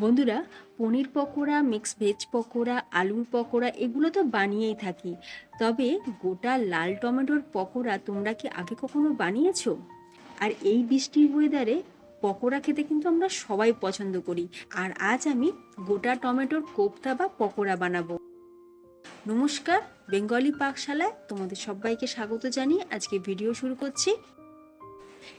বন্ধুরা, paneer pakora mix veg pakora, আলুর পকোড়া এগুলো তো বানিয়েই থাকি। তবে গোটা লাল টমেটোর পকোড়া তোমরা কি আগে কখনো বানিয়েছো? আর এই বৃষ্টির ওয়েদারে পকোড়া খেতে কিন্তু আমরা সবাই পছন্দ করি। আর আজ আমি গোটা টমেটোর কোপ্তা বা পকোড়া বানাবো। নমস্কার, বেঙ্গলি পাকশালায় তোমাদের সবাইকে স্বাগত জানিয়ে আজকে ভিডিও শুরু করছি।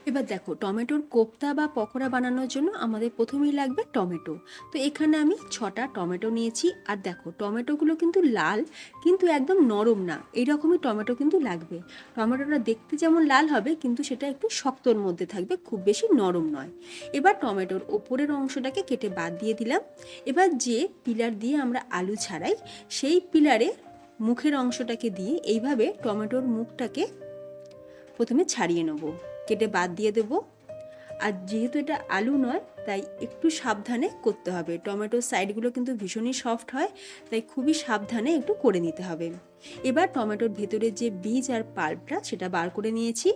এবার দেখো, টমেটোর কোপ্তা বা পকোড়া বানানোর জন্য আমাদের প্রথমেই লাগবে টমেটো। তো এখানে আমি ছটা টমেটো নিয়েছি। আর দেখো, টমেটোগুলো কিন্তু লাল, কিন্তু একদম নরম না। এইরকমই টমেটো কিন্তু লাগবে। টমেটোটা দেখতে যেমন লাল হবে, কিন্তু সেটা একটু শক্তর মধ্যে থাকবে, খুব বেশি নরম নয়। এবার টমেটোর ওপরের অংশটাকে কেটে বাদ দিয়ে দিলাম। এবার যে পিলার দিয়ে আমরা আলু ছাড়াই, সেই পিলারে মুখের অংশটাকে দিয়ে এইভাবে টমেটোর মুখটাকে প্রথমে ছাড়িয়ে নেব। কেটে বাদ দিয়ে দেবো। আর যেহেতু এটা আলু নয়, তাই একটু সাবধানে করতে হবে। টমেটোর সাইডগুলো কিন্তু ভীষণই সফট হয়, তাই খুবই সাবধানে একটু করে নিতে হবে। এবার টমেটোর ভেতরে যে বীজ আর পাল্পটা সেটা বার করে নিয়েছি।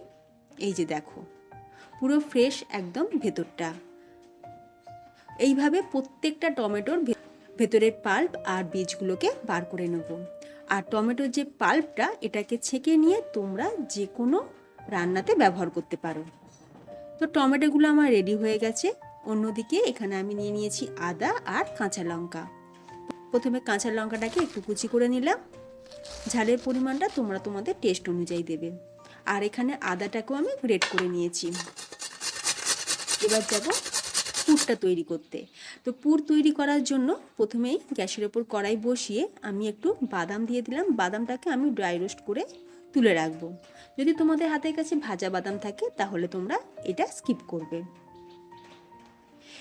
এই যে দেখো, পুরো ফ্রেশ একদম ভেতরটা। এইভাবে প্রত্যেকটা টমেটোর ভেতরের পাল্প আর বীজগুলোকে বার করে নেব। আর টমেটোর যে পাল্পটা, এটাকে ছেঁকে নিয়ে তোমরা যে কোনো রান্নাতে ব্যবহার করতে পারো। তো টমেটোগুলো আমার রেডি হয়ে গেছে। অন্যদিকে এখানে আমি নিয়ে নিয়েছি আদা আর কাঁচা লঙ্কা। প্রথমে কাঁচা লঙ্কাটাকে একটু কুচি করে নিলাম। ঝালের পরিমাণটা তোমরা তোমাদের টেস্ট অনুযায়ী দেবে। আর এখানে আদাটাকেও আমি গ্রেট করে নিয়েছি। এবার যাব পুরটা তৈরি করতে। তো পুর তৈরি করার জন্য প্রথমেই গ্যাসের ওপর কড়াই বসিয়ে আমি একটু বাদাম দিয়ে দিলাম। বাদামটাকে আমি ড্রাই রোস্ট করে তুলে রাখব। যদি তোমাদের হাতের কাছে ভাজা বাদাম থাকে, তাহলে তোমরা এটা স্কিপ করবে।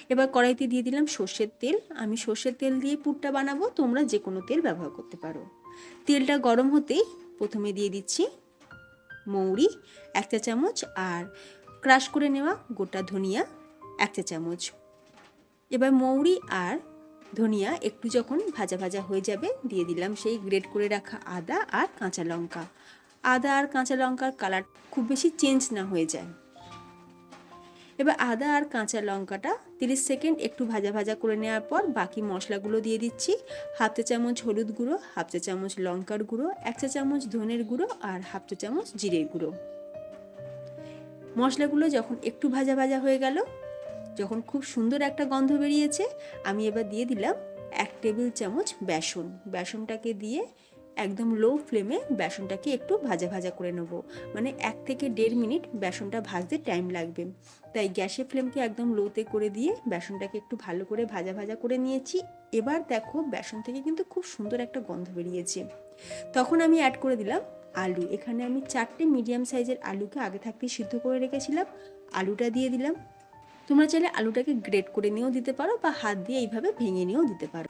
এবার কড়াইতে দিয়ে দিলাম সর্ষের তেল। আমি সর্ষের তেল দিয়ে পুরটা বানাবো, তোমরা যে কোনো তেল ব্যবহার করতে পারো। তেলটা গরম হতেই প্রথমে দিয়ে দিচ্ছি মৌরি, এক চা চামচ, আর ক্রাশ করে নেওয়া গোটা ধনিয়া, এক চা চামচ। এবার মৌরি আর ধনিয়া একটু যখন ভাজা ভাজা হয়ে যাবে, দিয়ে দিলাম সেই গ্রেট করে রাখা আদা আর কাঁচা লঙ্কা। আদা আর কাঁচা লঙ্কার কালার খুব বেশি চেঞ্জ না হয়ে যায়। এবার আদা আর কাঁচা লঙ্কাটা তিরিশ সেকেন্ড একটু ভাজা ভাজা করে নেওয়ার পর বাকি মশলাগুলো দিয়ে দিচ্ছি। হাফ চা চামচ হলুদ গুঁড়ো, হাফ চা চামচ লঙ্কার গুঁড়ো, এক চা চামচ ধনের গুঁড়ো আর হাফ চা চামচ জিরের গুঁড়ো। মশলাগুলো যখন একটু ভাজা ভাজা হয়ে গেল, যখন খুব সুন্দর একটা গন্ধ বেরিয়েছে, আমি এবার দিয়ে দিলাম এক টেবিল চামচ বেসন। বেসনটাকে দিয়ে একদম লো ফ্লেমে বেসনটাকে একটু ভাজা ভাজা করে নেব। মানে এক থেকে দেড় মিনিট বেসনটা ভাজতে টাইম লাগবে। তাই গ্যাসের ফ্লেমকে একদম লোতে করে দিয়ে বেসনটাকে একটু ভালো করে ভাজা ভাজা করে নিয়েছি। এবার দেখো বেসন থেকে কিন্তু খুব সুন্দর একটা গন্ধ বেরিয়েছে। তখন আমি অ্যাড করে দিলাম আলু। এখানে আমি চারটে মিডিয়াম সাইজের আলুকে আগে থাকতে সিদ্ধ করে রেখেছিলাম। আলুটা দিয়ে দিলাম। তোমরা চাইলে আলুটাকে গ্রেট করে নিয়েও দিতে পারো বা হাত দিয়ে এইভাবে ভেঙে নিয়েও দিতে পারো।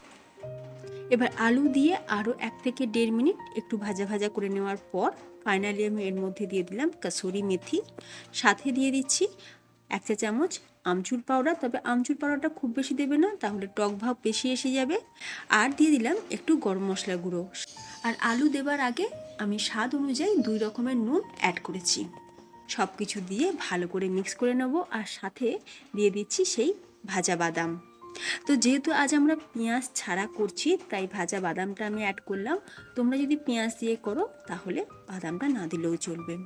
এবার আলু দিয়ে আরও এক থেকে দেড় মিনিট একটু ভাজা ভাজা করে নেওয়ার পর ফাইনালি আমি এর মধ্যে দিয়ে দিলাম কাসুরি মেথি। সাথে দিয়ে দিচ্ছি এক চা চামচ আমচুর পাউডার। তবে আমচুর পাউডারটা খুব বেশি দেবে না, তাহলে টক ভাব বেশি এসে যাবে। আর দিয়ে দিলাম একটু গরম মশলা গুঁড়ো। আর আলু দেবার আগে আমি স্বাদ অনুযায়ী দুই রকমের নুন অ্যাড করেছি। সব কিছু দিয়ে ভালো করে মিক্স করে নেব। আর সাথে দিয়ে দিচ্ছি সেই ভাজা বাদাম। তো যেহেতু আজ আমরা পেঁয়াজ ছাড়া করছি, তাই ভাজা বাদামটা আমি অ্যাড করলাম। তোমরা যদি পেঁয়াজ দিয়ে করো, তাহলে বাদামটা না দিলেও চলবে।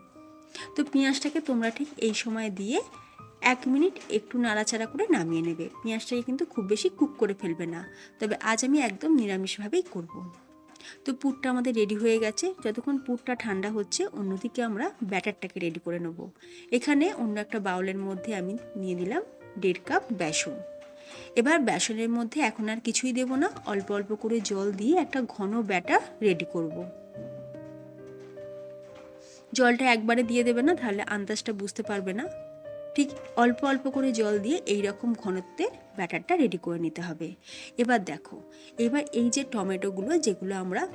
তো পেঁয়াজটাকে তোমরা ঠিক এই সময় দিয়ে এক মিনিট একটু নাড়াচাড়া করে নামিয়ে নেবে। পেঁয়াজটাকে কিন্তু খুব বেশি কুক করে ফেলবে না। তবে আজ আমি একদম নিরামিষভাবেই করব। তো পুরটা আমাদের রেডি হয়ে গেছে। যতক্ষণ পুরটা ঠান্ডা হচ্ছে, অন্যদিকে আমরা ব্যাটারটাকে রেডি করে নেব। এখানে অন্য একটা বাউলের মধ্যে আমি নিয়ে দিলাম দেড় কাপ বেসন। এবার বেসনের মধ্যে এখন আর কিছুই দেব না। অল্প অল্প করে জল দিয়ে একটা ঘন ব্যাটার রেডি করব। জলটা একবারে দিয়ে দেবে না, তাহলে আন্দাজটা বুঝতে পারবে না। ঠিক অল্প অল্প করে জল দিয়ে এই রকম ঘনত্বের ব্যাটারটা রেডি করে নিতে হবে। এবার দেখো, এবার এই যে টমেটোগুলো যেগুলো আমরা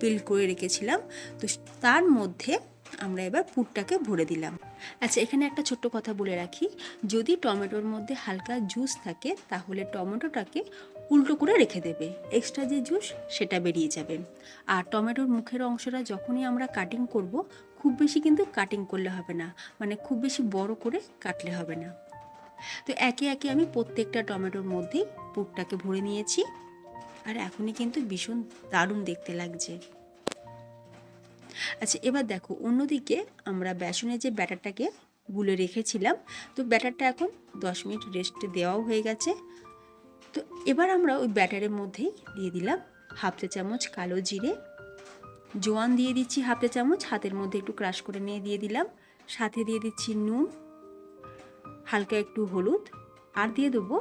পিল করে রেখেছিলাম, তো তার মধ্যে আমরা এবার পুরটাকে ভরে দিলাম। আচ্ছা এখানে একটা ছোট্ট কথা বলে রাখি। যদি টমেটোর মধ্যে হালকা জুস থাকে, তাহলে টমেটোটাকে উল্টো করে রেখে দেবে। এক্সট্রা যে জুস, সেটা বেরিয়ে যাবে। আর টমেটোর মুখের অংশটা যখনই আমরা কাটিং করব, খুব বেশি কিন্তু কাটিং করলে হবে না। মানে খুব বেশি বড় করে কাটলে হবে না। তো একে একে আমি প্রত্যেকটা টমেটোর মধ্যেই পুরটাকে ভরে নিয়েছি। আর এখনই কিন্তু ভীষণ দারুণ দেখতে লাগছে। আচ্ছা এবার দেখো, অন্যদিকে আমরা বেসনের যে ব্যাটারটাকে গুলে রেখেছিলাম, তো ব্যাটারটা এখন দশ মিনিট রেস্টে দেওয়াও হয়ে গেছে। তো এবার আমরা ওই ব্যাটারের মধ্যেই দিয়ে দিলাম হাফ চা চামচ কালো জিরে। জোয়ান দিয়ে দিচ্ছি হাফ চা চামচ, হাতের মধ্যে একটু ক্রাশ করে নিয়ে দিয়ে দিলাম। সাথে দিয়ে দিচ্ছি নুন, হালকা একটু হলুদ, আর দিয়ে দেবো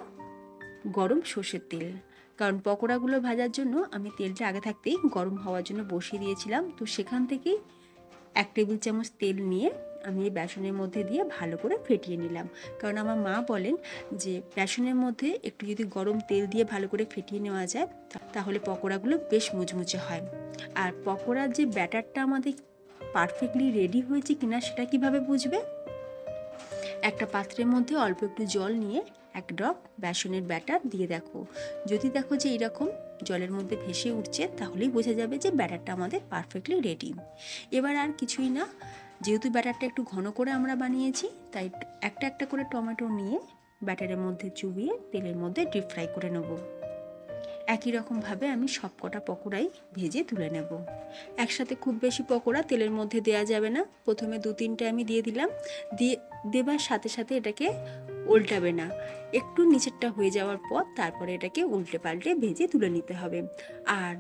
গরম সর্ষের তেল। কারণ পকোড়াগুলো ভাজার জন্য আমি তেলটা আগে থাকতেই গরম হওয়ার জন্য বসিয়ে দিয়েছিলাম। তো সেখান থেকেই এক টেবিল চামচ তেল নিয়ে আমি এই বেসনের মধ্যে দিয়ে ভালো করে ফেটিয়ে নিলাম। কারণ আমার মা বলেন যে বেসনের মধ্যে একটু যদি গরম তেল দিয়ে ভালো করে ফেটিয়ে নেওয়া যায়, তাহলে পকোড়াগুলো বেশ মুচমুচে হয়। আর পকোড়ার যে ব্যাটারটা আমাদের পারফেক্টলি রেডি হয়েছে কিনা সেটা কীভাবে বুঝবে? একটা পাত্রের মধ্যে অল্প একটু জল নিয়ে এক ড্রপ বেসনের ব্যাটার দিয়ে দেখো। যদি দেখো যে এরকম জলের মধ্যে ভেসে উঠছে, তাহলেই বোঝা যাবে যে ব্যাটারটা আমাদের পারফেক্টলি রেডি এবার আর কিছুই না, যেহেতু ব্যাটারটা একটু ঘন করে আমরা বানিয়েছি, তাই একটা একটা করে টমেটো নিয়ে ব্যাটারের মধ্যে চুবিয়ে তেলের মধ্যে ডিপ ফ্রাই করে নেব। একই রকমভাবে আমি সবকটা পকোড়াই ভেজে তুলে নেব। একসাথে খুব বেশি পকোড়া তেলের মধ্যে দেওয়া যাবে না। প্রথমে দু তিনটে আমি দিয়ে দিলাম। দিয়ে, দেবার সাথে সাথে এটাকে উল্টাবে না। একটু নিচেরটা হয়ে যাওয়ার পর তারপরে এটাকে উল্টে পাল্টে ভেজে তুলে নিতে হবে। আর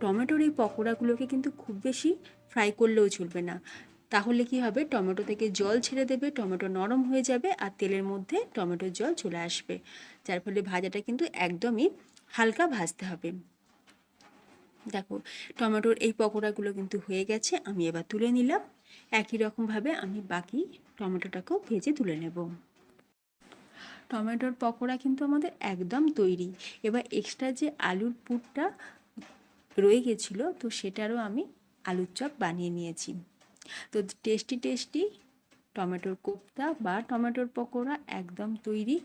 টমেটোর এই পকোড়াগুলোকে কিন্তু খুব বেশি ফ্রাই করলেও চলবে না। তাহলে কি হবে? টমেটো থেকে জল ছেড়ে দেবে, টমেটো নরম হয়ে যাবে আর তেলের মধ্যে টমেটোর জল চলে আসবে। যার ফলে ভাজাটা কিন্তু একদমই হালকা ভাজতে হবে। দেখো, টমেটোর এই পকোড়াগুলো কিন্তু হয়ে গেছে, আমি এবার তুলে নিলাম। একই রকমভাবে আমি বাকি টমেটোটাকেও ভেজে তুলে নেব। টমেটোর পকোড়া কিন্তু আমাদের একদম তৈরি। এবার এক্সট্রা যে আলুর পুরটা রয়ে গেছিল, তো সেটারও আমি আলুর চপ বানিয়ে নিয়েছি। তো টেস্টি টেস্টি টমেটোর কোপ্তা বা টমেটোর পকোড়া একদম তৈরি।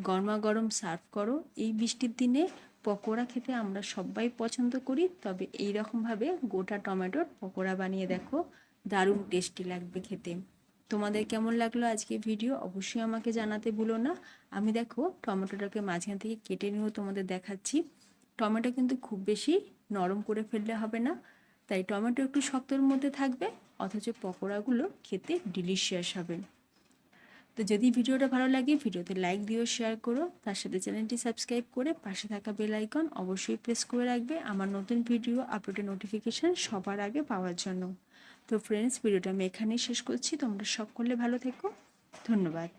গরমা গরম সার্ভ করো। এই বৃষ্টির দিনে পকোড়া খেতে আমরা সবাই পছন্দ করি, তবে এই রকমভাবে গোটা টমেটোর পকোড়া বানিয়ে দেখো, দারুণ টেস্টি লাগবে খেতে। তোমাদের কেমন লাগল আজকে ভিডিও অবশ্যই আমাকে জানাতে ভুলো না। আমি দেখো, টমেটোটাকে মাঝখান থেকে কেটে নিয়েও তোমাদের দেখাচ্ছি। টমেটো কিন্তু খুব বেশি নরম করে ফেললে হবে না। তাই টমেটো একটু শক্তর মধ্যে থাকবে, অথচ পকোড়াগুলো খেতে ডিলিশিয়াস হবে। তো যদি ভিডিওটা ভালো লাগে, ভিডিওতে লাইক দিও শেয়ার করো। তার সাথে চ্যানেলটি সাবস্ক্রাইব করে পাশে থাকা বেল আইকন অবশ্যই প্রেস করে রাখবে। আমার নতুন ভিডিও আপলোডের নোটিফিকেশান সবার আগে পাওয়ার জন্য। তো ফ্রেন্ডস ভিডিওটা আমি এখানেই শেষ করছি। তোমরা সকলে ভালো থেকো। ধন্যবাদ।